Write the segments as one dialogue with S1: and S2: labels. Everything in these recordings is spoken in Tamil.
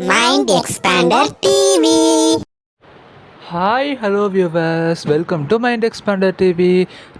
S1: Mind Expander TV.
S2: Hi hello viewers welcome to mind expander TV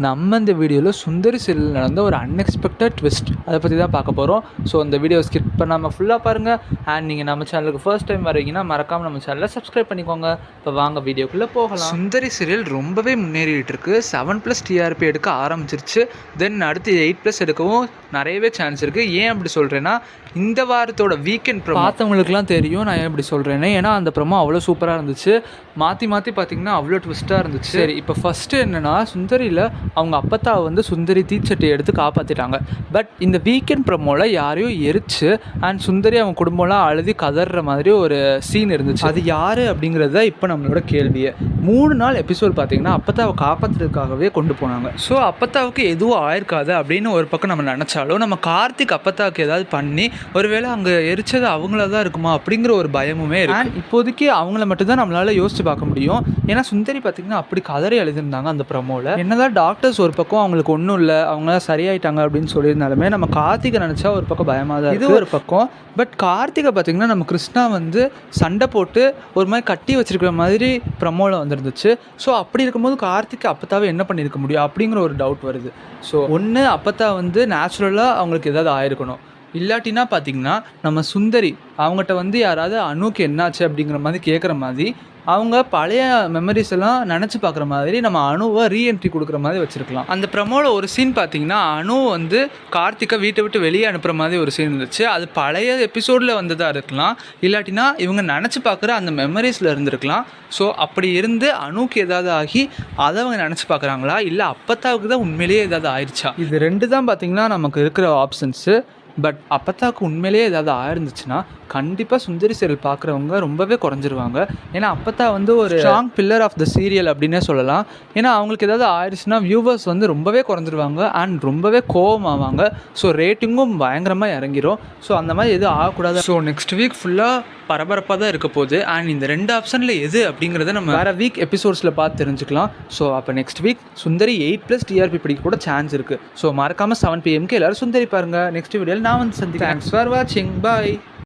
S2: நம்ம இந்த வீடியோவில் சுந்தரி சீரியல் நடந்த ஒரு அன்எக்ஸ்பெக்டட் ட்விஸ்ட் அதை பற்றி தான் பார்க்க போகிறோம் ஸோ இந்த வீடியோ ஸ்கிப் பண்ணாமல் ஃபுல்லாக பாருங்கள் அண்ட் நீங்கள் நம்ம சேனலுக்கு ஃபர்ஸ்ட் டைம் வரீங்கன்னா மறக்காமல் நம்ம சேனலை சப்ஸ்கிரைப் பண்ணிக்கோங்க. இப்போ வாங்க வீடியோக்குள்ளே போகலாம். சுந்தரி சீரியல் ரொம்பவே முன்னேறிட்டு இருக்கு. செவன் ப்ளஸ் டிஆர்பி எடுக்க ஆரம்பிச்சிருச்சு. தென் அடுத்து எயிட் ப்ளஸ் எடுக்கவும் நிறையவே சான்ஸ் இருக்குது ஏன் அப்படி சொல்கிறேன்னா இந்த வாரத்தோட வீக்கெண்ட் ப்ரோ பார்த்தவங்களுக்குலாம் தெரியும் நான் ஏன் இப்படி சொல்கிறேன்னு ஏன்னா அந்த ப்ரோமோ அவ்வளோ சூப்பராக இருந்துச்சு. மாற்றி மாற்றி பார்த்தீங்கன்னா அவ்வளோ ட்விஸ்ட்டாக இருந்துச்சு. சரி இப்போ ஃபஸ்ட்டு என்னென்னா சுந்தரியில் அவங்க அப்பத்தாவை வந்து சுந்தரி தீச்சட்டி எடுத்து காப்பாற்றிட்டாங்க பட் இந்த வீக்கெண்ட் ப்ரோமோவில் யாரையும் எரிச்சு அண்ட் சுந்தரி அவங்க குடும்பம்லாம் அழுதி கதற மாதிரி ஒரு சீன் இருந்துச்சு. அது யார் அப்படிங்கிறது தான் இப்போ நம்மளோட கேள்வியே. மூணு நாள் எபிசோட் பார்த்தீங்கன்னா அப்பத்தாவை காப்பாற்றுறதுக்காகவே கொண்டு போனாங்க. ஸோ அப்பத்தாவுக்கு எதுவும் ஆயிருக்காது அப்படின்னு ஒரு பக்கம் நம்ம நினச்சாலும் நம்ம கார்த்திக் அப்பத்தாவுக்கு ஏதாவது பண்ணி ஒருவேளை அங்கே எரிச்சது அவங்கள தான் இருக்குமா அப்படிங்கிற ஒரு பயமுமே இருக்கு. இப்போதைக்கு அவங்கள மட்டும்தான் நம்மளால யோசிச்சு பார்க்க முடியும். ஏன்னா சுந்தரி பார்த்தீங்கன்னா அப்படி கதறி எழுதியிருந்தாங்க அந்த ப்ரமோவில் என்னதான் டாக்டர்ஸ் ஒரு பக்கம் அவங்களுக்கு ஒன்றும் இல்லை அவங்க சரியாயிட்டாங்க அப்படின்னு சொல்லியிருந்தாலுமே நம்ம கார்த்திகை நினச்சா ஒரு பக்கம் பயமாக தான் இது ஒரு பக்கம். பட் கார்த்திகை பார்த்தீங்கன்னா நம்ம கிருஷ்ணா வந்து சண்டை போட்டு ஒரு மாதிரி கட்டி வச்சிருக்கிற மாதிரி ப்ரமோவில் வந்துருந்துச்சு. ஸோ அப்படி இருக்கும்போது கார்த்திக் அப்பத்தாவை என்ன பண்ணியிருக்க முடியும் அப்படிங்கிற ஒரு டவுட் வருது. ஸோ ஒன்று அப்பத்தா வந்து நேச்சுரலாக அவங்களுக்கு ஏதாவது ஆயிருக்கணும். இல்லாட்டினா பார்த்தீங்கன்னா நம்ம சுந்தரி அவங்ககிட்ட வந்து யாராவது அணுக்கு என்னாச்சு அப்படிங்கிற மாதிரி கேட்குற மாதிரி அவங்க பழைய மெமரிஸ் எல்லாம் நினச்சி பார்க்குற மாதிரி நம்ம அணுவை ரீஎன்ட்ரி கொடுக்குற மாதிரி வச்சுருக்கலாம். அந்த ப்ரமோல ஒரு சீன் பார்த்தீங்கன்னா அணு வந்து கார்த்திகை வீட்டை விட்டு வெளியே அனுப்புகிற மாதிரி ஒரு சீன் இருந்துச்சு. அது பழைய எபிசோடில் வந்ததாக இருக்கலாம். இல்லாட்டினா இவங்க நினச்சி பார்க்குற அந்த மெமரிஸில் இருந்திருக்கலாம். ஸோ அப்படி இருந்து அணுக்கு ஏதாவது ஆகி அதை அவங்க நினச்சி பார்க்குறாங்களா இல்லை அப்பத்தாவுக்கு தான் உண்மையிலேயே ஏதாவது ஆயிடுச்சா இது ரெண்டு தான் பார்த்தீங்கன்னா நமக்கு இருக்கிற ஆப்ஷன்ஸு பட் அப்பத்தாக்கு உண்மையிலேயே ஏதாவது ஆயிருந்துச்சுன்னா கண்டிப்பாக சுந்தரி சீரியல் பார்க்குறவங்க ரொம்பவே குறைஞ்சிருவாங்க. ஏன்னா அப்பத்தா வந்து ஒரு strong pillar of the serial அப்படின்னே சொல்லலாம். ஏன்னா அவங்களுக்கு ஏதாவது ஆயிடுச்சுன்னா வியூவர்ஸ் வந்து ரொம்பவே குறைஞ்சிருவாங்க அண்ட் ரொம்பவே கோவமாவாங்க. ஸோ ரேட்டிங்கும் பயங்கரமாக இறங்கிரும். ஸோ அந்த மாதிரி எதுவும் ஆகக்கூடாது. ஸோ நெக்ஸ்ட் வீக் ஃபுல்லாக பரபரப்பாக தான் இருக்க போகுது. அண்ட் இந்த ரெண்டு ஆப்ஷனில் எது அப்படிங்கிறத நம்ம வேறு வீக் எபிசோட்ஸில் பார்த்து தெரிஞ்சுக்கலாம். ஸோ அப்போ next week Sundari eight plus TRP பிடிக்க கூட சான்ஸ் இருக்குது ஸோ மறக்காமல் செவன் பிஎம்க்கு எல்லாரும் சுந்தரி பாருங்கள் நெக்ஸ்ட் வீடியோவில் நான் வந்து சந்திக்கிறேன். தேங்க்ஸ் ஃபார் வாட்சிங் பாய்